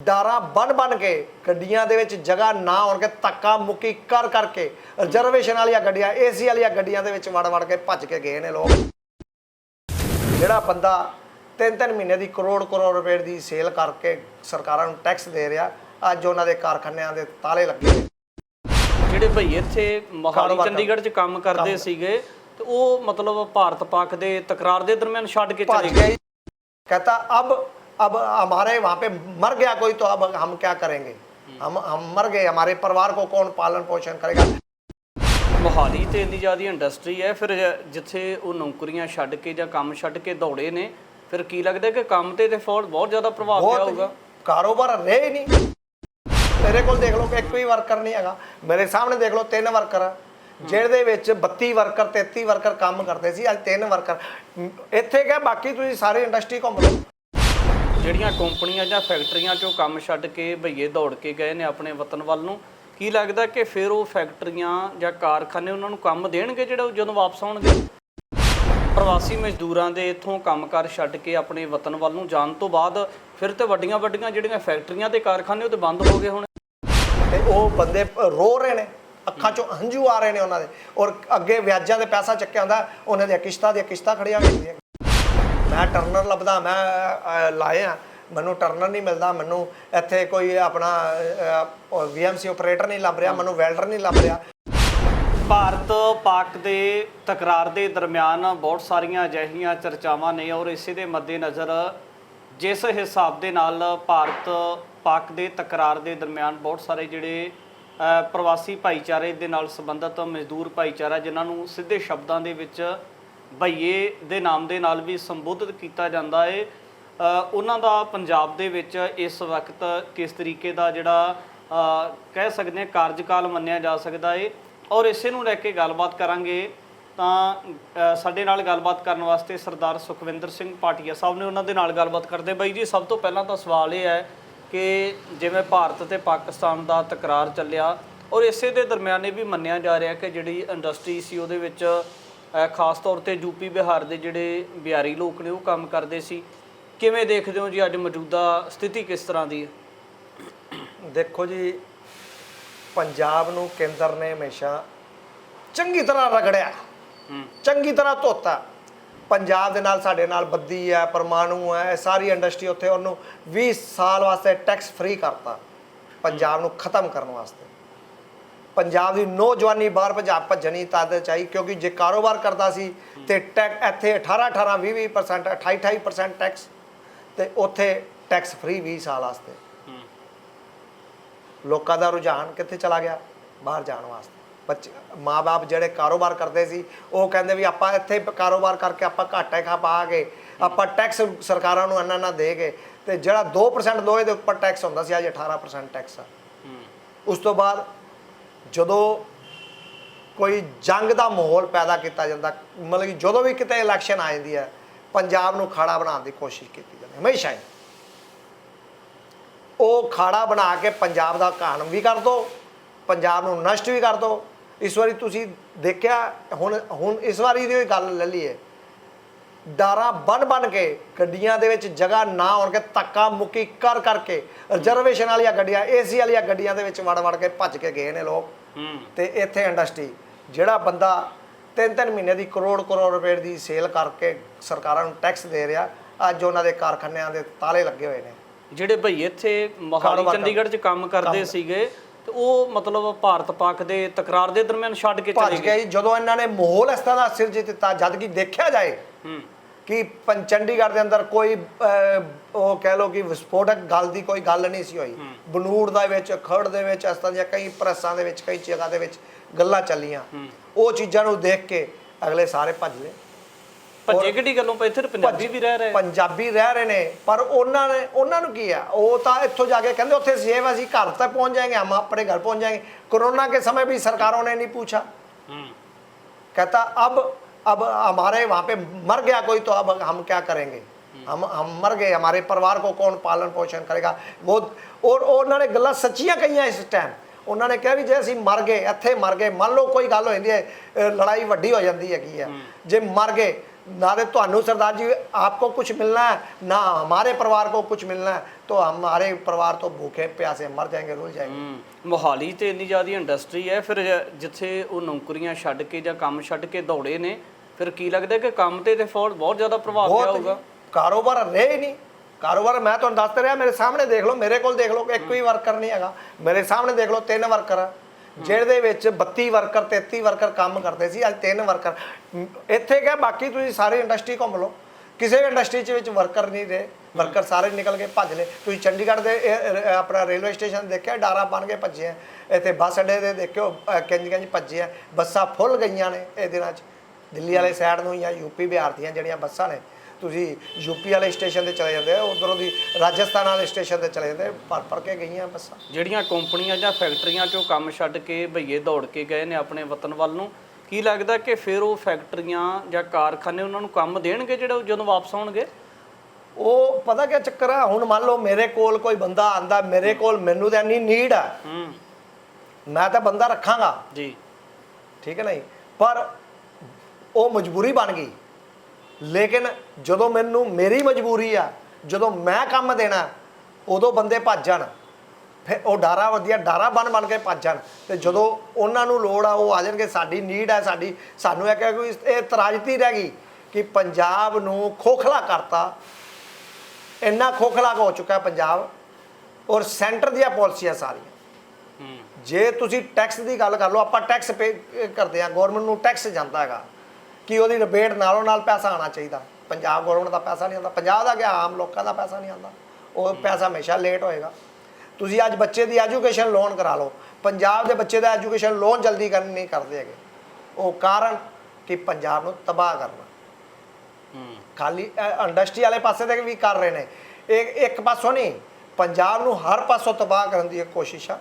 ਡਾਰਾ ਬਣ ਬਣ ਕੇ ਗੱਡੀਆਂ ਦੇ ਵਿੱਚ ਜਗ੍ਹਾ ਨਾ ਹੋਣ ਕੇ ਧੱਕਾ ਮੁੱਕੀ ਕਰ ਕਰਕੇ ਰਿਜ਼ਰਵੇਸ਼ਨ ਵਾਲੀਆਂ ਗੱਡੀਆਂ ਏਸੀ ਵਾਲੀਆਂ ਗੱਡੀਆਂ ਦੇ ਵਿੱਚ ਵੜ ਵੜ ਕੇ ਭੱਜ ਕੇ ਗਏ ਨੇ ਲੋਕ। ਜਿਹੜਾ ਬੰਦਾ ਤਿੰਨ ਤਿੰਨ ਮਹੀਨੇ ਦੀ ਕਰੋੜ ਕਰੋੜ ਰੁਪਏ ਦੀ ਸੇਲ ਕਰਕੇ ਸਰਕਾਰਾਂ ਨੂੰ ਟੈਕਸ ਦੇ ਰਿਹਾ ਅੱਜ ਉਹਨਾਂ ਦੇ ਕਾਰਖਾਨਿਆਂ ਦੇ ਤਾਲੇ ਲੱਗੇ। ਜਿਹੜੇ ਭਈ ਇੱਥੇ ਮੋਹਾਲੀ ਚੰਡੀਗੜ੍ਹ 'ਚ ਕੰਮ ਕਰਦੇ ਸੀਗੇ ਤੇ ਉਹ ਮਤਲਬ ਭਾਰਤ ਪਾਕ ਦੇ ਤਕਰਾਰ ਦੇ ਦਰਮਿਆਨ ਛੱਡ ਕੇ ਭੱਜ ਚਲੇ ਗਏ। ਕਹਤਾ ਅਬ अब अब हमारे वहाँ पे मर गया कोई तो अब हम क्या करेंगे हम हम मर गए हमारे परिवार को कौन पालन पोषण करेगा ਮੋਹਾਲੀ ਤੇ ਇੰਨੀ ਜ਼ਿਆਦਾ ਇੰਡਸਟਰੀ ਹੈ ਫਿਰ ਜਿੱਥੇ ਉਹ ਨੌਕਰੀਆਂ ਛੱਡ ਕੇ ਜਾਂ ਕੰਮ ਛੱਡ ਕੇ ਦੌੜੇ ਨੇ ਫਿਰ ਕੀ ਲੱਗਦਾ ਕਿ ਕੰਮ ਤੇ ਤੇ ਫੋਰ ਬਹੁਤ ਜ਼ਿਆਦਾ ਪ੍ਰਭਾਵ ਪਿਆ बहुत ਹੋਊਗਾ कारोबार रहे ही नहीं ਮੇਰੇ ਕੋਲ ਦੇਖ ਲਓ ਕਿ ਇੱਕ ਵੀ ਵਰਕਰ ਨਹੀਂ ਹੈਗਾ ਮੇਰੇ ਸਾਹਮਣੇ ਦੇਖ ਲਓ ਤਿੰਨ ਵਰਕਰ ਆ ਜਿਹਦੇ ਵਿੱਚ 32 ਵਰਕਰ 33 ਵਰਕਰ ਕੰਮ ਕਰਦੇ ਸੀ ਅੱਜ ਤਿੰਨ ਵਰਕਰ ਇੱਥੇ ਕਿਹਾ ਬਾਕੀ ਤੁਸੀਂ ਸਾਰੇ ਇੰਡਸਟਰੀ ਘੁੰਮ ਲਓ ਜਿਹੜੀਆਂ ਕੰਪਨੀਆਂ ਜਾਂ ਫੈਕਟਰੀਆਂ 'ਚੋਂ ਕੰਮ ਛੱਡ ਕੇ ਭਈਏ ਦੌੜ ਕੇ ਗਏ ਨੇ ਆਪਣੇ ਵਤਨ ਵੱਲ ਨੂੰ, ਕੀ ਲੱਗਦਾ ਕਿ ਫਿਰ ਉਹ ਫੈਕਟਰੀਆਂ ਜਾਂ ਕਾਰਖਾਨੇ ਉਹਨਾਂ ਨੂੰ ਕੰਮ ਦੇਣਗੇ ਜਿਹੜਾ ਉਹ ਜਦੋਂ ਵਾਪਸ ਆਉਣਗੇ? ਪ੍ਰਵਾਸੀ ਮਜ਼ਦੂਰਾਂ ਦੇ ਇੱਥੋਂ ਕੰਮਕਾਰ ਛੱਡ ਕੇ ਆਪਣੇ ਵਤਨ ਵੱਲ ਨੂੰ ਜਾਣ ਤੋਂ ਬਾਅਦ ਫਿਰ ਤੇ ਵੱਡੀਆਂ ਵੱਡੀਆਂ ਜਿਹੜੀਆਂ ਫੈਕਟਰੀਆਂ ਤੇ ਕਾਰਖਾਨੇ ਉਹ ਤੇ ਬੰਦ ਹੋ ਗਏ ਹੁਣ। ਤੇ ਉਹ ਬੰਦੇ ਰੋ ਰਹੇ ਨੇ, ਅੱਖਾਂ ਚੋਂ ਹੰਝੂ ਆ ਰਹੇ ਨੇ ਉਹਨਾਂ ਦੇ ਔਰ ਅੱਗੇ ਵਿਆਜਾਂ ਦੇ ਪੈਸਾ ਚੱਕਿਆ ਹੁੰਦਾ, ਉਹਨਾਂ ਦੀਆਂ ਕਿਸ਼ਤਾਂ ਦੀਆਂ ਕਿਸ਼ਤਾਂ ਖੜੀਆਂ ਹੁੰਦੀਆਂ ਮੈਂ ਟਰਨਰ ਲੱਭਦਾ ਮੈਂ ਅਹ, ਲਾਏ ਆ। ਮੈਨੂੰ ਟਰਨਰ ਨਹੀਂ ਮਿਲਦਾ ਮੈਨੂੰ ਇੱਥੇ ਕੋਈ ਆਪਣਾ ਵੀਐਮਸੀ ਆਪਰੇਟਰ ਨਹੀਂ ਲੱਭ ਰਿਹਾ ਮੈਨੂੰ ਵੈਲਡਰ ਨਹੀਂ ਲੱਭ ਰਿਹਾ। ਭਾਰਤ ਪਾਕ ਦੇ ਤਕਰਾਰ ਦੇ ਦਰਮਿਆਨ ਬਹੁਤ ਸਾਰੀਆਂ ਅਜਿਹੀਆਂ ਚਰਚਾਵਾਂ ਨੇ ਔਰ ਇਸੇ ਦੇ ਮੱਦੇਨਜ਼ਰ ਜਿਸ ਹਿਸਾਬ ਦੇ ਨਾਲ ਭਾਰਤ ਪਾਕ ਦੇ ਤਕਰਾਰ ਦੇ ਦਰਮਿਆਨ ਬਹੁਤ ਸਾਰੇ ਜਿਹੜੇ ਅ, ਪ੍ਰਵਾਸੀ ਭਾਈਚਾਰੇ ਦੇ ਨਾਲ ਸੰਬੰਧਿਤ ਮਜ਼ਦੂਰ ਭਾਈਚਾਰਾ ਜਿਨ੍ਹਾਂ ਨੂੰ ਸਿੱਧੇ ਸ਼ਬਦਾਂ ਦੇ ਵਿੱਚ ਭਈਏ ਦੇ ਨਾਮ ਦੇ ਨਾਲ ਵੀ ਸੰਬੋਧਿਤ ਕੀਤਾ ਜਾਂਦਾ ਏ। ਉਹਨਾਂ ਦਾ ਪੰਜਾਬ ਦੇ ਵਿੱਚ ਇਸ ਵਕਤ ਕਿਸ ਤਰੀਕੇ ਦਾ ਜਿਹੜਾ ਕਹਿ ਸਕਦੇ ਹਾਂ ਕਾਰਜਕਾਲ ਮੰਨਿਆ ਜਾ ਸਕਦਾ ਏ। ਔਰ ਇਸੇ ਨੂੰ ਲੈ ਕੇ ਗੱਲਬਾਤ ਕਰਾਂਗੇ ਤਾਂ ਸਾਡੇ ਨਾਲ ਗੱਲਬਾਤ ਕਰਨ ਵਾਸਤੇ ਸਰਦਾਰ ਸੁਖਵਿੰਦਰ ਸਿੰਘ ਪਾਟੀਆ ਸਾਹਿਬ ਨੇ ਉਹਨਾਂ ਦੇ ਨਾਲ ਗੱਲਬਾਤ ਕਰਦੇ। ਬਾਈ ਜੀ, ਸਭ ਤੋਂ ਪਹਿਲਾਂ ਤਾਂ ਸਵਾਲ ਇਹ ਹੈ ਕਿ ਜਿਵੇਂ ਭਾਰਤ ਤੇ ਪਾਕਿਸਤਾਨ ਦਾ ਤਕਰਾਰ ਚੱਲਿਆ ਔਰ ਇਸੇ ਦੇ ਦਰਮਿਆਨ ਇਹ ਵੀ ਮੰਨਿਆ ਜਾ ਰਿਹਾ ਕਿ ਜਿਹੜੀ ਇੰਡਸਟਰੀ ਸੀ ਉਹਦੇ ਵਿੱਚ ਖਾਸ ਤੌਰ ਤੇ ਯੂਪੀ ਬਿਹਾਰ ਦੇ ਜਿਹੜੇ ਬਿਹਾਰੀ ਲੋਕ ਨੇ ਉਹ ਕੰਮ ਕਰਦੇ ਸੀ। ਕਿਵੇਂ ਦੇਖਦੇ ਹੋ ਜੀ ਅੱਜ ਮੌਜੂਦਾ ਸਥਿਤੀ ਕਿਸ ਤਰ੍ਹਾਂ ਦੀ ਹੈ? ਦੇਖੋ ਜੀ ਪੰਜਾਬ ਨੂੰ ਕੇਂਦਰ ਨੇ ਹਮੇਸ਼ਾ ਚੰਗੀ ਤਰ੍ਹਾਂ ਰਗੜਿਆ। ਚੰਗੀ ਤਰ੍ਹਾਂ ਧੋਤਾ। ਪੰਜਾਬ ਦੇ ਨਾਲ ਸਾਡੇ ਨਾਲ ਬੱਦੀ ਹੈ ਪਰਮਾਣੂ ਹੈ ਇਹ ਸਾਰੀ ਇੰਡਸਟਰੀ ਉੱਥੇ ਉਹਨੂੰ 20 ਸਾਲ ਵਾਸਤੇ ਟੈਕਸ ਫ੍ਰੀ ਕਰਤਾ। ਪੰਜਾਬ ਨੂੰ ਖਤਮ ਕਰਨ ਵਾਸਤੇ। ਪੰਜਾਬ ਦੀ ਨੌਜਵਾਨੀ ਬਾਹਰ ਪੰਜਾਬ ਭੱਜਣੀ ਤਦ ਚਾਹੀ ਕਿਉਂਕਿ ਜੇ ਕਾਰੋਬਾਰ ਕਰਦਾ ਸੀ ਤੇ ਟੈਕ ਇੱਥੇ 18 18 20 20% 28 28% ਟੈਕਸ ਤੇ ਉੱਥੇ ਟੈਕਸ ਫ੍ਰੀ 20 ਸਾਲ ਵਾਸਤੇ। ਲੋਕਾਂ ਦਾ ਰੁਝਾਨ ਕਿੱਥੇ ਚਲਾ ਗਿਆ? ਬਾਹਰ ਜਾਣ ਵਾਸਤੇ। ਬੱਚੇ ਮਾਪੇ ਜਿਹੜੇ ਕਾਰੋਬਾਰ ਕਰਦੇ ਸੀ ਉਹ ਕਹਿੰਦੇ ਵੀ ਆਪਾਂ ਇੱਥੇ ਕਾਰੋਬਾਰ ਕਰਕੇ ਆਪਾਂ ਘਾਟੇ ਖਾ ਪਾ ਕੇ ਆਪਾਂ ਟੈਕਸ ਸਰਕਾਰਾਂ ਨੂੰ ਇੰਨਾ ਨਾ ਦੇ ਕੇ ਤੇ ਜਿਹੜਾ 2% ਲੋਹੇ ਦੇ ਉੱਪਰ ਟੈਕਸ ਹੁੰਦਾ ਸੀ ਅੱਜ 18% ਟੈਕਸ ਆ। ਉਸ ਤੋਂ ਬਾਅਦ ਜਦੋਂ ਕੋਈ ਜੰਗ ਦਾ ਮਾਹੌਲ ਪੈਦਾ ਕੀਤਾ ਜਾਂਦਾ, ਮਤਲਬ ਕਿ ਜਦੋਂ ਵੀ ਕਿਤੇ ਇਲੈਕਸ਼ਨ ਆ ਜਾਂਦੀ ਹੈ, ਪੰਜਾਬ ਨੂੰ ਖਾੜਾ ਬਣਾਉਣ ਦੀ ਕੋਸ਼ਿਸ਼ ਕੀਤੀ ਜਾਂਦੀ ਹਮੇਸ਼ਾ ਹੀ। ਉਹ ਖਾੜਾ ਬਣਾ ਕੇ ਪੰਜਾਬ ਦਾ ਘਾਣ ਵੀ ਕਰ ਦੋ, ਪੰਜਾਬ ਨੂੰ ਨਸ਼ਟ ਵੀ ਕਰ ਦੋ। ਇਸ ਵਾਰੀ ਤੁਸੀਂ ਦੇਖਿਆ, ਹੁਣ ਹੁਣ ਇਸ ਵਾਰੀ ਦੀ ਗੱਲ ਲੈ ਲਈਏ ਡਾਰਾਂ ਬਣ ਬਣ ਕੇ ਗੱਡੀਆਂ ਦੇ ਵਿੱਚ ਜਗ੍ਹਾ ਨਾ ਹੋਣ ਕੇ ਧੱਕਾ ਮੁੱਕੀ ਕਰ ਕਰਕੇ ਰਿਜ਼ਰਵੇਸ਼ਨ ਵਾਲੀਆਂ ਗੱਡੀਆਂ ਏਸੀ ਵਾਲੀਆਂ ਗੱਡੀਆਂ ਦੇ ਵਿੱਚ ਵੜ ਵੜ ਕੇ ਭੱਜ ਕੇ ਗਏ ਨੇ ਲੋਕ। ਤੇ ਇੱਥੇ ਇੰਡਸਟਰੀ ਜਿਹੜਾ ਬੰਦਾ ਤਿੰਨ ਤਿੰਨ ਮਹੀਨੇ ਦੀ ਕਰੋੜ ਕਰੋੜ ਰੁਪਏ ਦੀ ਸੇਲ ਕਰਕੇ ਸਰਕਾਰਾਂ ਨੂੰ ਟੈਕਸ ਦੇ ਰਿਹਾ ਅੱਜ ਉਹਨਾਂ ਦੇ ਕਾਰਖਾਨਿਆਂ ਦੇ ਤਾਲੇ ਲੱਗੇ ਹੋਏ ਨੇ। ਜਿਹੜੇ ਭਈ ਇੱਥੇ ਮੋਹਾਲੀ ਚੰਡੀਗੜ੍ਹ 'ਚ ਕੰਮ ਕਰਦੇ ਸੀਗੇ ਤੇ ਉਹ ਮਤਲਬ ਭਾਰਤ ਪਾਕ ਦੇ ਤਕਰਾਰ ਦੇ ਦਰਮਿਆਨ ਛੱਡ ਕੇ ਚਲੇ ਗਏ ਜਦੋਂ ਇਹਨਾਂ ਨੇ ਮਾਹੌਲ ਇਸ ਤਰ੍ਹਾਂ ਦਾ ਸਿਰ ਜਿ ਦਿੱਤਾ ਜਦ ਕਿ ਦੇਖਿਆ ਜਾਏ ਹੂੰ। ਕਿ ਪੰਚੰਡੀਗੜ੍ਹ ਦੇ ਅੰਦਰ ਕੋਈ ਉਹ ਕਹਿ ਲੋ ਕਿ ਵਿਸਫੋਟਕ ਗੱਲ ਦੀ ਕੋਈ ਗੱਲ ਨਹੀਂ ਸੀ ਹੋਈ। ਬਨੂੜ ਦੇ ਵਿੱਚ ਖੜ ਦੇ ਵਿੱਚ ਇਸ ਤਰ੍ਹਾਂ ਦੀਆਂ ਕਈ ਪ੍ਰੈਸਾਂ ਦੇ ਵਿੱਚ ਕਈ ਜਗ੍ਹਾ ਦੇ ਵਿੱਚ ਗੱਲਾਂ ਚੱਲੀਆਂ। ਉਹ ਚੀਜ਼ਾਂ ਨੂੰ ਦੇਖ ਕੇ ਅਗਲੇ ਸਾਰੇ ਭੱਜ ਲਏ। ਭੱਜੇ ਕਿਹੜੀ ਗੱਲੋਂ ਪਏ? ਇੱਥੇ ਪੰਜਾਬੀ ਵੀ ਰਹਿ ਰਹੇ। ਪੰਜਾਬੀ ਰਹਿ ਰਹੇ ਨੇ ਪਰ ਉਹਨਾਂ ਨੇ ਉਹਨਾਂ ਨੂੰ ਕੀ ਆ? ਉਹ ਤਾਂ ਇੱਥੋਂ ਜਾ ਕੇ ਕਹਿੰਦੇ ਉੱਥੇ ਸੇਵ ਸੀ ਘਰ ਤੱਕ ਪਹੁੰਚ ਜਾਏਗੇ ਹਮ ਆਪਣੇ ਘਰ ਪਹੁੰਚ ਜਾਏਗੇ। ਕੋਰੋਨਾ ਕੇ ਸਮੇਂ ਵੀ ਸਰਕਾਰਾਂ ਨੇ ਨਹੀਂ ਪੁੱਛਾ ਹੂੰ। ਕਹਤਾ ਅਬ अब हमारे वहाँ पे मर गया कोई तो अब हम क्या करेंगे हम हम मर गए हमारे परिवार को कौन पालन पोषण करेगा वो और और उन्होंने गल्लां ਸੱਚੀਆਂ ਕਹੀਆਂ ਇਸ ਟਾਈਮ ਉਹਨਾਂ ਨੇ ਕਿਹਾ ਵੀ ਜੇ ਅਸੀਂ ਮਰ ਗਏ ਇੱਥੇ ਮਰ ਗਏ ਮੰਨ ਲਓ ਕੋਈ ਗੱਲ ਹੋ ਜਾਂਦੀ ਹੈ ਅਹ ਲੜਾਈ ਵੱਡੀ ਹੋ ਜਾਂਦੀ ਹੈਗੀ ਹੈ ਜੇ ਮਰ ਗਏ ना तो ਤੁਹਾਨੂੰ सरदार जी आपको कुछ मिलना है ना हमारे परिवार को कुछ मिलना है तो हमारे परिवार तो भूखे प्यासे मर जाएंगे रुल जाएंगे ਹੂੰ ਮੋਹਾਲੀ ਤੇ ਇੰਨੀ ਜ਼ਿਆਦਾ ਇੰਡਸਟਰੀ ਹੈ ਫਿਰ ਜ- ਜਿੱਥੇ ਉਹ ਨੌਕਰੀਆਂ ਛੱਡ ਕੇ ਜਾਂ ਕੰਮ ਛੱਡ ਕੇ ਦੌੜੇ ਨੇ ਫਿਰ ਕੀ ਲੱਗਦਾ ਕਿ ਕੰਮ ਤੇ ਤੇ ਫੌਰ ਬਹੁਤ ਜ਼ਿਆਦਾ ਪ੍ਰਭਾਵ ਪਿਆ ਬਹੁਤ ਹੋਊਗਾ। ਕਾਰੋਬਾਰ ਰਹੇ ਹੀ ਨਹੀਂ। ਕਾਰੋਬਾਰ ਮੈਂ ਤੁਹਾਨੂੰ ਦੱਸ ਰਿਹਾ ਮੇਰੇ ਸਾਹਮਣੇ ਦੇਖ ਲਓ ਮੇਰੇ ਕੋਲ ਦੇਖ ਲਓ ਕਿ ਇੱਕ ਵੀ ਵਰਕਰ ਨਹੀਂ ਹੈਗਾ। ਮੇਰੇ ਸਾਹਮਣੇ ਦੇਖ ਲਓ ਤਿੰਨ ਵਰਕਰ ਆ। ਜਿਹਦੇ ਵਿੱਚ 32 ਵਰਕਰ 33 ਵਰਕਰ ਕੰਮ ਕਰਦੇ ਸੀ ਅੱਜ ਤਿੰਨ ਵਰਕਰ ਇੱਥੇ ਕਿਆ ਬਾਕੀ ਤੁਸੀਂ ਸਾਰੇ ਇੰਡਸਟਰੀ ਘੁੰਮ ਲਓ। ਕਿਸੇ ਵੀ ਇੰਡਸਟਰੀ ਚ ਵਿੱਚ ਵਰਕਰ ਨਹੀਂ ਰਹੇ। ਵਰਕਰ ਸਾਰੇ ਨਿਕਲ ਕੇ ਭੱਜ ਲਏ। ਤੁਸੀਂ ਚੰਡੀਗੜ੍ਹ ਦੇ ਇਹ- ਆਪਣਾ ਰੇਲਵੇ ਸਟੇਸ਼ਨ ਦੇਖਿਆ ਡਾਰਾ ਬਣ ਕੇ ਭੱਜੇ ਆ। ਇੱਥੇ ਬੱਸ ਅੱਡੇ ਦੇ ਦੇਖਿਓ ਕਿੰਝ ਕਿੰਝ ਭੱਜੇ ਆ। ਬੱਸਾਂ ਫੁੱਲ ਗਈਆਂ ਨੇ ਇਹ ਦਿਨਾਂ 'ਚ। ਦਿੱਲੀ ਵਾਲੇ ਸਾਈਡ ਨੂੰ ਜਾਂ ਯੂਪੀ ਬਿਹਾਰ ਦੀਆਂ ਜਿਹੜੀਆਂ ਬੱਸਾਂ ਨੇ ਤੁਸੀਂ ਯੂਪੀ ਵਾਲੇ ਸਟੇਸ਼ਨ ਤੇ ਚਲੇ ਜਾਂਦੇ ਹੋ ਉਧਰੋਂ ਦੀ ਰਾਜਸਥਾਨ ਵਾਲੇ ਸਟੇਸ਼ਨ ਤੇ ਚਲੇ ਜਾਂਦੇ ਭਰ ਭਰ ਕੇ ਗਈਆਂ ਬੱਸਾਂ। ਜਿਹੜੀਆਂ ਕੰਪਨੀਆਂ ਜਾਂ ਫੈਕਟਰੀਆਂ ਚੋਂ ਕੰਮ ਛੱਡ ਕੇ ਭਈਏ ਦੌੜ ਕੇ ਗਏ ਨੇ ਆਪਣੇ ਵਤਨ ਵੱਲ ਨੂੰ ਕੀ ਲੱਗਦਾ ਕਿ ਫਿਰ ਉਹ ਫੈਕਟਰੀਆਂ ਜਾਂ ਕਾਰਖਾਨੇ ਉਹਨਾਂ ਨੂੰ ਕੰਮ ਦੇਣਗੇ ਜਿਹੜੇ ਜਦੋਂ ਵਾਪਸ ਆਉਣਗੇ? ਉਹ ਪਤਾ ਕੀ ਚੱਕਰ ਆ? ਹੁਣ ਮੰਨ ਲਓ ਮੇਰੇ ਕੋਲ ਕੋਈ ਬੰਦਾ ਆਂਦਾ ਮੇਰੇ ਕੋਲ ਮੈਨੂੰ ਤਾਂ ਇੰਨੀ ਨੀਡ ਆ। ਹੂੰ। ਮੈਂ ਤਾਂ ਬੰਦਾ ਰੱਖਾਂਗਾ। ਜੀ। ਠੀਕ ਹੈ ਨਹੀਂ? ਪਰ ਉਹ ਮਜਬੂਰੀ ਬਣ ਗਈ। ਲੇਕਿਨ ਜਦੋਂ ਮੈਨੂੰ ਮੇਰੀ ਮਜਬੂਰੀ ਆ ਜਦੋਂ ਮੈਂ ਕੰਮ ਦੇਣਾ ਉਦੋਂ ਬੰਦੇ ਭੱਜ ਜਾਣ। ਫਿਰ ਉਹ ਡਾਰਾ ਵਧੀਆ ਡਾਰਾ ਬਣ ਬਣ ਕੇ ਭੱਜ ਜਾਣ। ਤੇ ਜਦੋਂ ਉਹਨਾਂ ਨੂੰ ਲੋੜ ਆ ਉਹ ਆ ਜਾਣਗੇ ਸਾਡੀ ਨੀਡ ਹੈ ਸਾਡੀ ਸਾਨੂੰ ਇਹ ਕਿ ਕੋਈ ਇਹ ਤਰਾਜਤੀ ਰਹਿ ਗਈ ਕਿ ਪੰਜਾਬ ਨੂੰ ਖੋਖਲਾ ਕਰਤਾ। ਇੰਨਾ ਖੋਖਲਾ ਹੋ ਚੁੱਕਾ ਪੰਜਾਬ ਔਰ ਸੈਂਟਰ ਦੀਆਂ ਪਾਲਿਸੀਆਂ ਸਾਰੀਆਂ। ਜੇ ਤੁਸੀਂ ਟੈਕਸ ਦੀ ਗੱਲ ਕਰ ਲਓ ਆਪਾਂ ਟੈਕਸ ਪੇ ਕਰਦੇ ਆ ਗਵਰਨਮੈਂਟ ਨੂੰ ਟੈਕਸ ਜਾਂਦਾ ਹੈਗਾ। ਕਿ ਉਹਦੀ ਰਿਬੇਟ ਨਾਲੋਂ ਨਾਲ ਪੈਸਾ ਆਣਾ ਚਾਹੀਦਾ। ਪੰਜਾਬ ਗਵਰਨਮੈਂਟ ਦਾ ਪੈਸਾ ਨਹੀਂ ਆਉਂਦਾ ਪੰਜਾਬ ਦਾ ਗਿਆ ਆਮ ਲੋਕਾਂ ਦਾ ਪੈਸਾ ਨਹੀਂ ਆਉਂਦਾ। ਉਹ ਪੈਸਾ ਹਮੇਸ਼ਾ ਲੇਟ ਹੋਏਗਾ। ਤੁਸੀਂ ਅੱਜ ਬੱਚੇ ਦੀ ਐਜੂਕੇਸ਼ਨ ਲੋਨ ਕਰਾ ਲਓ। ਪੰਜਾਬ ਦੇ ਬੱਚੇ ਦਾ ਐਜੂਕੇਸ਼ਨ ਲੋਨ ਜਲਦੀ ਕਰਨ ਨਹੀਂ ਕਰਦੇ ਹੈਗੇ। ਉਹ ਕਾਰਨ ਕਿ ਪੰਜਾਬ ਨੂੰ ਤਬਾਹ ਕਰਨਾ। ਖਾਲੀ ਇੰਡਸਟਰੀ ਵਾਲੇ ਪਾਸੇ ਤੇ ਵੀ ਕਰ ਰਹੇ ਨੇ। ਇੱਕ ਇੱਕ ਪਾਸੋਂ ਨਹੀਂ ਪੰਜਾਬ ਨੂੰ ਹਰ ਪਾਸੋਂ ਤਬਾਹ ਕਰਨ ਦੀ ਕੋਸ਼ਿਸ਼ ਆ।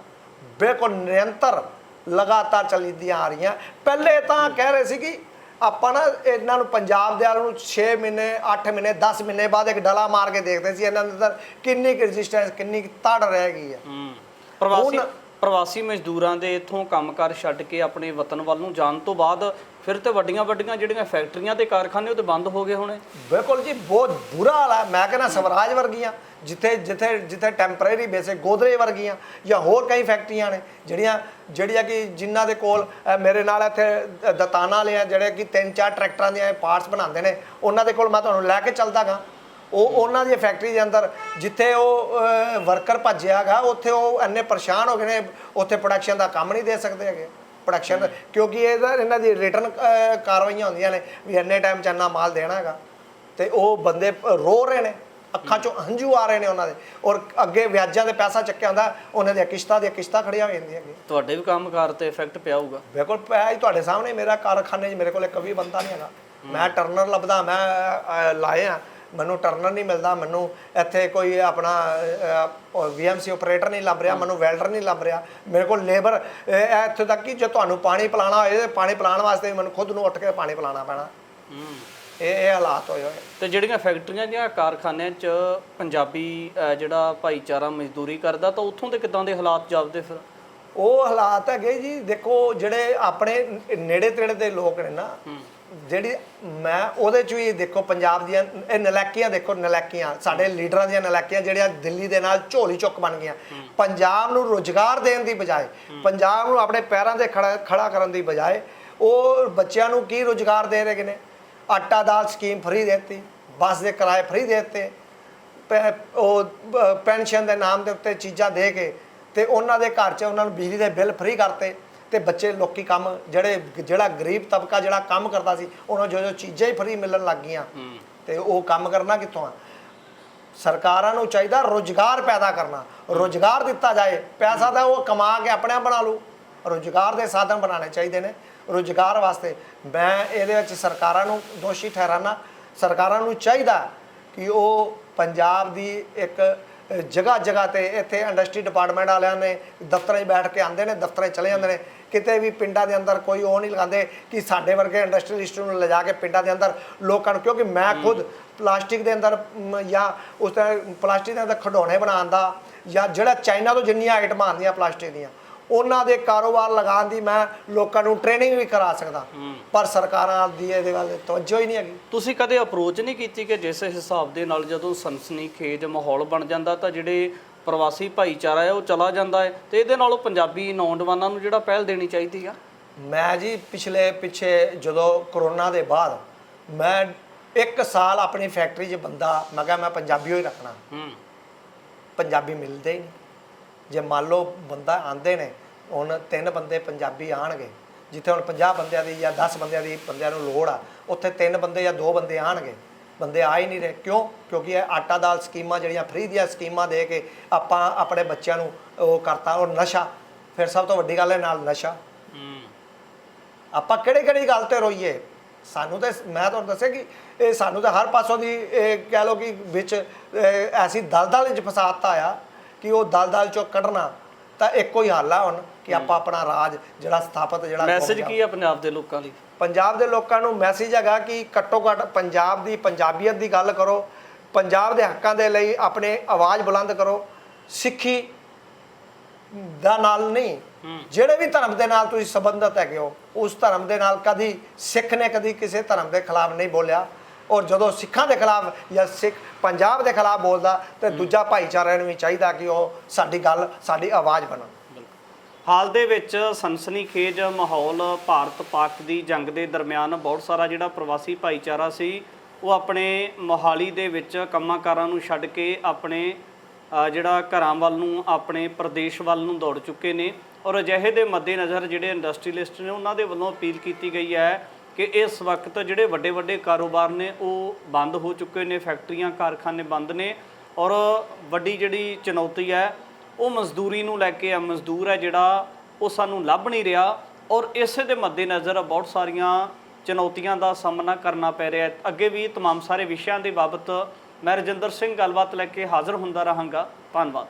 ਬਿਲਕੁਲ ਨਿਰੰਤਰ ਲਗਾਤਾਰ ਚੱਲਦੀਆਂ ਆ ਰਹੀਆਂ। ਪਹਿਲੇ ਤਾਂ ਕਹਿ ਰਹੇ ਸੀ ਕਿ ਆਪਾਂ ਨਾ ਇਹਨਾਂ ਨੂੰ ਪੰਜਾਬ ਦੇ ਵਾਲਿਆਂ ਨੂੰ 6 ਮਹੀਨੇ 8 ਮਹੀਨੇ 10 ਮਹੀਨੇ ਬਾਅਦ ਇੱਕ ਡਲਾ ਮਾਰ ਕੇ ਦੇਖਦੇ ਸੀ ਇਹਨਾਂ ਦੇ ਅੰਦਰ ਕਿੰਨੀ ਕੁ ਰੈਜ਼ਿਸਟੈਂਸ ਕਿੰਨੀ ਤੜ ਰਹਿ ਗਈ ਹੈ। ਹੂੰ। ਪ੍ਰਵਾਸੀ ਹੁਣ- ਪ੍ਰਵਾਸੀ ਮਜ਼ਦੂਰਾਂ ਦੇ ਇੱਥੋਂ ਕੰਮਕਾਰ ਛੱਡ ਕੇ ਆਪਣੇ ਵਤਨ ਵੱਲ ਨੂੰ ਜਾਣ ਤੋਂ ਬਾਅਦ ਫਿਰ ਤੇ ਵੱਡੀਆਂ ਵੱਡੀਆਂ ਜਿਹੜੀਆਂ ਫੈਕਟਰੀਆਂ ਤੇ ਕਾਰਖਾਨੇ ਉਹ ਤੇ ਬੰਦ ਹੋ ਗਏ ਹੋਣੇ। ਬਿਲਕੁਲ ਜੀ, ਬਹੁਤ ਬੁਰਾ ਹਾਲ ਹੈ ਮੈਂ ਕਹਿੰਦਾ ਸਵਰਾਜ ਵਰਗੀਆਂ, ਜਿੱਥੇ ਜਿੱਥੇ ਜਿੱਥੇ ਟੈਂਪਰੇਰੀ ਬੇਸਿਸ ਗੋਦਰੇ ਵਰਗੀਆਂ ਜਾਂ ਹੋਰ ਕਈ ਫੈਕਟਰੀਆਂ ਨੇ, ਜਿਹੜੀਆਂ ਜਿਹੜੀਆਂ ਕਿ ਜਿਨ੍ਹਾਂ ਦੇ ਕੋਲ ਮੇਰੇ ਨਾਲ ਇੱਥੇ ਦ- ਦਤਾਨਾ ਵਾਲੇ ਆ, ਜਿਹੜੇ ਕਿ ਤਿੰਨ ਚਾਰ ਟਰੈਕਟਰਾਂ ਦੀਆਂ ਪਾਰਟਸ ਬਣਾਉਂਦੇ ਨੇ, ਉਹਨਾਂ ਦੇ ਕੋਲ ਮੈਂ ਤੁਹਾਨੂੰ ਲੈ ਕੇ ਚੱਲਦਾਗਾ ਉਹ ਉਹਨਾਂ ਦੀ ਫੈਕਟਰੀ ਦੇ ਅੰਦਰ ਜਿੱਥੇ ਉਹ ਵਰਕਰ ਭੱਜਿਆਗਾ ਉੱਥੇ ਉਹ ਇੰਨੇ ਪਰੇਸ਼ਾਨ ਹੋ ਗਏ ਨੇ ਉੱਥੇ ਪ੍ਰੋਡਕਸ਼ਨ ਦਾ ਕੰਮ ਨਹੀਂ ਦੇ ਸਕਦੇ ਹੈਗੇ। ਪ੍ਰੋਡਕਸ਼ਨ ਕਿਉਂਕਿ ਇਹਦਾ ਇਹਨਾਂ ਦੀ ਰਿਟਰਨ ਕਾਰਵਾਈਆਂ ਹੁੰਦੀਆਂ ਨੇ ਵੀ ਇੰਨੇ ਟਾਈਮ ਚ ਇੰਨਾ ਮਾਲ ਦੇਣਾ ਹੈਗਾ। ਤੇ ਉਹ ਬੰਦੇ ਰੋ ਰਹੇ ਨੇ ਅੱਖਾਂ ਚੋਂ ਹੰਝੂ ਆ ਰਹੇ ਨੇ ਉਹਨਾਂ ਦੇ। ਔਰ ਅੱਗੇ ਵਿਆਜਾਂ ਦੇ ਪੈਸਾ ਚੱਕਿਆ ਹੁੰਦਾ ਉਹਨਾਂ ਦੀਆਂ ਕਿਸ਼ਤਾਂ ਦੀਆਂ ਕਿਸ਼ਤਾਂ ਖੜੀਆਂ ਹੋ ਜਾਂਦੀਆਂ ਹੈਗੀਆਂ। ਤੁਹਾਡੇ ਵੀ ਕੰਮਕਾਰ ਤੇ ਇਫੈਕਟ ਪਿਆ ਹੋਊਗਾ। ਬਿਲਕੁਲ ਪਿਆ ਜੀ ਤੁਹਾਡੇ ਸਾਹਮਣੇ ਮੇਰਾ ਕਾਰਖਾਨੇ 'ਚ ਮੇਰੇ ਕੋਲ ਇੱਕ ਵੀ ਬੰਦਾ ਨਹੀਂ ਹੈਗਾ। ਮੈਂ ਟਰਨਰ ਲੱਭਦਾ ਮੈਂ ਲਾਏ ਆ ਮੈਨੂੰ ਟਰਨਰ ਨਹੀਂ ਮਿਲਦਾ ਮੈਨੂੰ ਇੱਥੇ ਕੋਈ ਆਪਣਾ ਵੀਐਮਸੀ ਆਪਰੇਟਰ ਨਹੀਂ ਲੱਭ ਰਿਹਾ ਮੈਨੂੰ ਵੈਲਡਰ ਨਹੀਂ ਲੱਭ ਰਿਹਾ। ਮੇਰੇ ਕੋਲ ਲੇਬਰ ਇੱਥੇ ਤੱਕ ਕਿ ਜੇ ਤੁਹਾਨੂੰ ਪਾਣੀ ਪਿਲਾਣਾ ਹੋਏ ਪਾਣੀ ਪਿਲਾਉਣ ਵਾਸਤੇ ਮੈਨੂੰ ਖੁਦ ਨੂੰ ਉੱਠ ਕੇ ਪਾਣੀ ਪਿਲਾਉਣਾ ਪੈਣਾ। ਇਹ ਇਹ ਹਾਲਾਤ ਹੋਏ ਹੋਏ। ਤੇ ਜਿਹੜੀਆਂ ਫੈਕਟਰੀਆਂ ਜਾਂ ਕਾਰਖਾਨਿਆਂ 'ਚ ਪੰਜਾਬੀ ਜਿਹੜਾ ਭਾਈਚਾਰਾ ਮਜ਼ਦੂਰੀ ਕਰਦਾ ਤਾਂ ਉੱਥੋਂ ਦੇ ਕਿਦਾਂ ਦੇ ਹਾਲਾਤ ਜਾਪਦੇ ਫਿਰ? ਉਹ ਹਾਲਾਤ ਹੈਗੇ ਜੀ ਦੇਖੋ ਜਿਹੜੇ ਆਪਣੇ ਨੇੜੇ ਤੇੜੇ ਦੇ ਲੋਕ ਨੇ ਨਾ ਜਿਹੜੀ ਮੈਂ ਉਹਦੇ ਚ ਵੀ ਦੇਖੋ, ਪੰਜਾਬ ਦੀਆਂ, ਇਹ ਨਲਾਕੀਆਂ ਦੇਖੋ, ਨਲਾਕੀਆਂ, ਸਾਡੇ ਲੀਡਰਾਂ ਦੀਆਂ ਨਲਾਕੀਆਂ ਜਿਹੜੀਆਂ ਦਿੱਲੀ ਦੇ ਨਾਲ ਝੋਲੀ ਚੁੱਕ ਬਣ ਗਈਆਂ। ਪੰਜਾਬ ਨੂੰ ਰੋਜ਼ਗਾਰ ਦੇਣ ਦੀ ਬਜਾਏ, ਪੰਜਾਬ ਨੂੰ ਆਪਣੇ ਪੈਰਾਂ ਤੇ ਖੜਾ ਖੜਾ ਕਰਨ ਦੀ ਬਜਾਏ, ਉਹ ਬੱਚਿਆਂ ਨੂੰ ਕੀ ਰੋਜ਼ਗਾਰ ਦੇ ਰਹੇ ਨੇ? ਆਟਾ ਦਾਲ ਸਕੀਮ ਫਰੀ ਦਿੱਤੀ, ਬੱਸ ਦੇ ਕਿਰਾਏ ਫਰੀ ਦਿੱਤੇ, ਪੈ- ਉਹ ਪੈਨਸ਼ਨ ਦੇ ਨਾਮ ਦੇ ਉੱਤੇ ਚੀਜ਼ਾਂ ਦੇ ਕੇ ਤੇ ਉਹਨਾਂ ਦੇ ਘਰ 'ਚ ਉਹਨਾਂ ਨੂੰ ਬਿਜਲੀ ਦੇ ਬਿੱਲ ਫ੍ਰੀ ਕਰਤੇ। ਤੇ ਬੱਚੇ ਲੋਕੀ ਕੰਮ ਜਿਹੜੇ ਜਿਹੜਾ ਗਰੀਬ ਤਬਕਾ ਜਿਹੜਾ ਕੰਮ ਕਰਦਾ ਸੀ ਉਹਨਾਂ ਜੋ ਜੋ ਚੀਜ਼ਾਂ ਹੀ ਫ੍ਰੀ ਮਿਲਣ ਲੱਗ ਗਈਆਂ। ਤੇ ਉਹ ਕੰਮ ਕਰਨਾ ਕਿੱਥੋਂ ਆ? ਸਰਕਾਰਾਂ ਨੂੰ ਚਾਹੀਦਾ ਰੋਜ਼ਗਾਰ ਪੈਦਾ ਕਰਨਾ। ਰੋਜ਼ਗਾਰ ਦਿੱਤਾ ਜਾਏ ਪੈਸਾ ਤਾਂ ਉਹ ਕਮਾ ਕੇ ਆਪਣੇ ਆਪ ਬਣਾ ਲੂ ਰੋਜ਼ਗਾਰ ਦੇ ਸਾਧਨ ਬਣਾਉਣੇ ਚਾਹੀਦੇ ਨੇ ਰੋਜ਼ਗਾਰ ਵਾਸਤੇ। ਮੈਂ ਇਹਦੇ ਵਿੱਚ ਸਰਕਾਰਾਂ ਨੂੰ ਦੋਸ਼ੀ ਠਹਿਰਾਨਾ। ਸਰਕਾਰਾਂ ਨੂੰ ਚਾਹੀਦਾ ਕਿ ਉਹ ਪੰਜਾਬ ਦੀ ਇੱਕ ਜਗ੍ਹਾ ਜਗ੍ਹਾ ਤੇ ਇੱਥੇ ਇੰਡਸਟਰੀ ਡਿਪਾਰਟਮੈਂਟ ਵਾਲਿਆਂ ਨੇ ਦਫ਼ਤਰਾਂ 'ਚ ਬੈਠ ਕੇ ਆਉਂਦੇ ਨੇ ਦਫ਼ਤਰਾਂ 'ਚ ਚਲੇ ਜਾਂਦੇ ਨੇ। ਕਿਤੇ ਵੀ ਪਿੰਡਾਂ ਦੇ ਅੰਦਰ ਕੋਈ ਉਹ ਨਹੀਂ ਲਗਾਉਂਦੇ ਕਿ ਸਾਡੇ ਵਰਗੇ ਇੰਡਸਟਰੀਲਿਸਟ ਨੂੰ ਲਿਜਾ ਕੇ ਪਿੰਡਾਂ ਦੇ ਅੰਦਰ ਲੋਕਾਂ ਨੂੰ ਕਿਉਂਕਿ ਮੈਂ ਖੁਦ ਪਲਾਸਟਿਕ ਦੇ ਅੰਦਰ ਜਾਂ ਉਸ ਤਰ੍ਹਾਂ ਪਲਾਸਟਿਕ ਦੇ ਅੰਦਰ ਖਿਡੌਣੇ ਬਣਾਉਣ ਦਾ ਜਾਂ ਜਿਹੜਾ ਚਾਈਨਾ ਤੋਂ ਜਿੰਨੀਆਂ ਆਈਟਮਾਂ ਆਉਂਦੀਆਂ ਪਲਾਸਟਿਕ ਦੀਆਂ ਉਹਨਾਂ ਦੇ ਕਾਰੋਬਾਰ ਲਗਾਉਣ ਦੀ ਮੈਂ ਲੋਕਾਂ ਨੂੰ ਟ੍ਰੇਨਿੰਗ ਵੀ ਕਰਾ ਸਕਦਾ। ਪਰ ਸਰਕਾਰਾਂ ਦੀ ਇਹਦੇ ਵੱਲ ਤਵੱਜੋ ਹੀ ਨਹੀਂ ਹੈਗੀ। ਤੁਸੀਂ ਕਦੇ ਅਪਰੋਚ ਨਹੀਂ ਕੀਤੀ ਕਿ ਜਿਸ ਹਿਸਾਬ ਦੇ ਨਾਲ ਜਦੋਂ ਸਨਸਨੀ ਖੇਜ ਮਾਹੌਲ ਬਣ ਜਾਂਦਾ ਤਾਂ ਜਿਹੜੇ ਪ੍ਰਵਾਸੀ ਭਾਈਚਾਰਾ ਹੈ ਉਹ ਚਲਾ ਜਾਂਦਾ ਹੈ ਤੇ ਇਹਦੇ ਨਾਲੋਂ ਪੰਜਾਬੀ ਨੌਜਵਾਨਾਂ ਨੂੰ ਜਿਹੜਾ ਪਹਿਲ ਦੇਣੀ ਚਾਹੀਦੀ ਆ? ਮੈਂ ਜੀ ਪਿਛਲੇ ਪਿੱਛੇ ਜਦੋਂ ਕਰੋਨਾ ਦੇ ਬਾਅਦ ਮੈਂ ਇੱਕ ਸਾਲ ਆਪਣੀ ਫੈਕਟਰੀ 'ਚ ਬੰਦਾ ਮੈਂ ਕਿਹਾ ਮੈਂ ਪੰਜਾਬੀ ਹੀ ਰੱਖਣਾ। ਹੂੰ। ਪੰਜਾਬੀ ਮਿਲਦੇ ਹੀ ਨਹੀਂ। ਜੇ ਮੰਨ ਲਓ ਬੰਦਾ ਆਂਦੇ ਨੇ ਹੁਣ ਤਿੰਨ ਬੰਦੇ ਪੰਜਾਬੀ ਆਣਗੇ ਜਿੱਥੇ ਹੁਣ 50 ਬੰਦਿਆਂ ਦੀ ਜਾਂ 10 ਬੰਦਿਆਂ ਦੀ ਬੰਦਿਆਂ ਨੂੰ ਲੋੜ ਆ ਉੱਥੇ ਤਿੰਨ ਬੰਦੇ ਜਾਂ ਦੋ ਬੰਦੇ ਆਣਗੇ ਬੰਦੇ ਆ ਹੀ ਨਹੀਂ ਰਹੇ। ਕਿਉਂ? ਕਿਉਂਕਿ ਇਹ ਆਟਾ ਦਾਲ ਸਕੀਮਾਂ ਜਿਹੜੀਆਂ ਫ੍ਰੀ ਦੀਆਂ ਸਕੀਮਾਂ ਦੇ ਕੇ ਆਪਾਂ ਆਪਣੇ ਬੱਚਿਆਂ ਨੂੰ ਉਹ ਕਰਤਾ ਔਰ ਨਸ਼ਾ। ਫਿਰ ਸਭ ਤੋਂ ਵੱਡੀ ਗੱਲ ਹੈ ਨਾਲ ਨਸ਼ਾ। ਆਪਾਂ ਕਿਹੜੀ ਕਿਹੜੀ ਗੱਲ ਤੇ ਰੋਈਏ? ਸਾਨੂੰ ਤੇ ਮੈਂ ਤੁਹਾਨੂੰ ਦੱਸਿਆ ਕਿ ਇਹ ਸਾਨੂੰ ਤਾਂ ਹਰ ਪਾਸੋਂ ਦੀ ਇਹ ਕਹਿ ਲਓ ਕਿ ਵਿੱਚ ਐਸੀ ਦਲਦਲ ਵਿੱਚ ਫਸਾਤਾ ਆ ਕਿ ਉਹ ਦਲਦਲ ਚੋਂ ਕੱਢਣਾ ਤਾਂ ਇੱਕੋ ਹੀ ਹੱਲ ਆ ਹੁਣ ਕਿ ਆਪਾਂ ਆਪਣਾ ਰਾਜ ਜਿਹੜਾ ਸਥਾਪਿਤ ਜਿਹੜਾ ਮੈਸੇਜ ਕੀ ਆ ਪੰਜਾਬ ਦੇ ਲੋਕਾਂ ਲਈ? ਪੰਜਾਬ ਦੇ ਲੋਕਾਂ ਨੂੰ ਮੈਸੇਜ ਹੈਗਾ ਕਿ ਘੱਟੋ ਘੱਟ ਪੰਜਾਬ ਦੀ ਪੰਜਾਬੀਅਤ ਦੀ ਗੱਲ ਕਰੋ ਪੰਜਾਬ ਦੇ ਹੱਕਾਂ ਦੇ ਲਈ ਆਪਣੇ ਆਵਾਜ਼ ਬੁਲੰਦ ਕਰੋ ਸਿੱਖੀ ਦਾ ਨਾਲ ਨਹੀਂ। ਜਿਹੜੇ ਵੀ ਧਰਮ ਦੇ ਨਾਲ ਤੁਸੀਂ ਸੰਬੰਧਤ ਹੈਗੇ ਹੋ ਉਸ ਧਰਮ ਦੇ ਨਾਲ ਕਦੀ ਸਿੱਖ ਨੇ ਕਦੀ ਕਿਸੇ ਧਰਮ ਦੇ ਖਿਲਾਫ ਨਹੀਂ ਬੋਲਿਆ। ਔਰ ਜਦੋਂ ਸਿੱਖਾਂ ਦੇ ਖਿਲਾਫ ਜਾਂ ਸਿੱਖ ਪੰਜਾਬ ਦੇ ਖਿਲਾਫ ਬੋਲਦਾ ਤੇ ਦੂਜਾ ਭਾਈਚਾਰੇ ਨੂੰ ਵੀ ਚਾਹੀਦਾ ਕਿ ਉਹ ਸਾਡੀ ਗੱਲ ਸਾਡੀ ਆਵਾਜ਼ ਬਣਨ। ਹਾਲ ਦੇ ਵਿੱਚ ਸਨਸਨੀਖੇਜ ਮਾਹੌਲ ਭਾਰਤ ਪਾਕ ਦੀ ਜੰਗ ਦੇ ਦਰਮਿਆਨ ਬਹੁਤ ਸਾਰਾ ਜਿਹੜਾ ਪ੍ਰਵਾਸੀ ਭਾਈਚਾਰਾ ਸੀ, ਉਹ ਆਪਣੇ ਮੋਹਾਲੀ ਦੇ ਵਿੱਚ ਕੰਮਾਂਕਾਰਾਂ ਨੂੰ ਛੱਡ ਕੇ ਆਪਣੇ ਜਿਹੜਾ ਘਰਾਂ ਵੱਲ ਨੂੰ, ਆਪਣੇ ਪ੍ਰਦੇਸ਼ ਵੱਲ ਨੂੰ ਦੌੜ ਚੁੱਕੇ ਨੇ। ਔਰ ਅਜਿਹੇ ਦੇ ਮੱਦੇਨਜ਼ਰ ਜਿਹੜੇ ਇੰਡਸਟਰੀਲਿਸਟ ਨੇ, ਉਹਨਾਂ ਦੇ ਵੱਲੋਂ ਅਪੀਲ ਕੀਤੀ ਗਈ ਹੈ ਕਿ ਇਸ ਵਕਤ ਜਿਹੜੇ ਵੱਡੇ ਵੱਡੇ ਕਾਰੋਬਾਰ ਨੇ, ਉਹ ਬੰਦ ਹੋ ਚੁੱਕੇ ਨੇ, ਫੈਕਟਰੀਆਂ, ਕਾਰਖਾਨੇ ਬੰਦ ਨੇ। ਔਰ ਵੱਡੀ ਜਿਹੜੀ ਚੁਣੌਤੀ ਹੈ ਉਹ ਮਜ਼ਦੂਰੀ ਨੂੰ ਲੈ ਕੇ ਆ ਮਜ਼ਦੂਰ ਹੈ ਜਿਹੜਾ ਉਹ ਸਾਨੂੰ ਲੱਭ ਨਹੀਂ ਰਿਹਾ ਔਰ ਇਸੇ ਦੇ ਮੱਦੇਨਜ਼ਰ ਬਹੁਤ ਸਾਰੀਆਂ ਚੁਣੌਤੀਆਂ ਦਾ ਸਾਹਮਣਾ ਕਰਨਾ ਪੈ ਰਿਹਾ ਹੈ ਅੱਗੇ ਵੀ तमाम ਸਾਰੇ ਵਿਸ਼ਿਆਂ ਦੇ ਬਾਬਤ ਮੈਂ ਰਜਿੰਦਰ ਸਿੰਘ ਗੱਲਬਾਤ ਲੈ ਕੇ ਹਾਜ਼ਰ ਹੁੰਦਾ ਰਹਾਂਗਾ ਧੰਨਵਾਦ